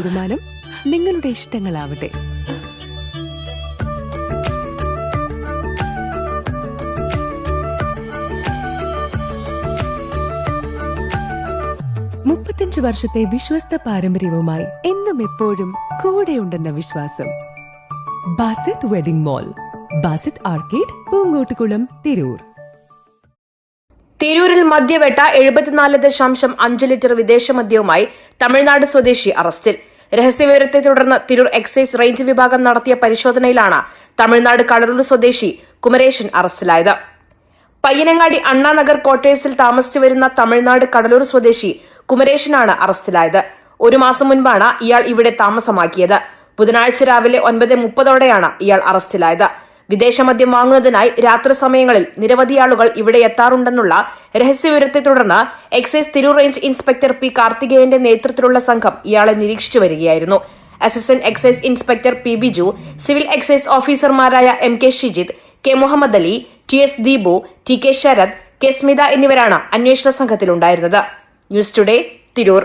തീരുമാനം നിങ്ങളുടെ ഇഷ്ടങ്ങളാവട്ടെ. മുപ്പത്തിയഞ്ച് വർഷത്തെ വിശ്വസ്ത പാരമ്പര്യവുമായി എന്നും എപ്പോഴും കൂടെയുണ്ടെന്ന വിശ്വാസം. Basith wedding mall Basith arcade Poongottukulam Tirur. തിരൂരിൽ മദ്യവെട്ട എഴുപത്തിനാല് ദശാംശം അഞ്ച് ലിറ്റർ വിദേശ മദ്യവുമായി തമിഴ്നാട് സ്വദേശി അറസ്റ്റിൽ. രഹസ്യവിവരത്തെ തുടർന്ന് തിരൂർ എക്സൈസ് റേഞ്ച് വിഭാഗം നടത്തിയ പരിശോധനയിലാണ് തമിഴ്നാട് കടലൂർ സ്വദേശി കുമരേശൻ അറസ്റ്റിലായത്. പയ്യനങ്ങാടി അണ്ണാനഗർ ക്വാർട്ടേഴ്സിൽ താമസിച്ചു വരുന്ന തമിഴ്നാട് കടലൂർ സ്വദേശി കുമരേശനാണ് അറസ്റ്റിലായത്. ഒരു മാസം മുൻപാണ് ഇയാൾ ഇവിടെ താമസമാക്കിയത്. ബുധനാഴ്ച രാവിലെ ഒൻപത് മുപ്പതോടെയാണ് ഇയാൾ അറസ്റ്റിലായത്. വിദേശമദ്യം വാങ്ങുന്നതിനായി രാത്രി സമയങ്ങളിൽ നിരവധി ആളുകൾ ഇവിടെ എത്താറുണ്ടെന്നുള്ള രഹസ്യവിവരത്തെ തുടർന്ന് excise Tirur range inspector P കാർത്തികേയന്റെ നേതൃത്വത്തിലുള്ള സംഘം ഇയാളെ നിരീക്ഷിച്ചു വരികയായിരുന്നു. Assistant excise inspector P Biju civil excise ഓഫീസർമാരായ M K Shijith K Muhammad Ali T S Deepu T K Sarath K Smitha എന്നിവരാണ് അന്വേഷണ സംഘത്തിലുണ്ടായിരുന്നത്. News today Tirur.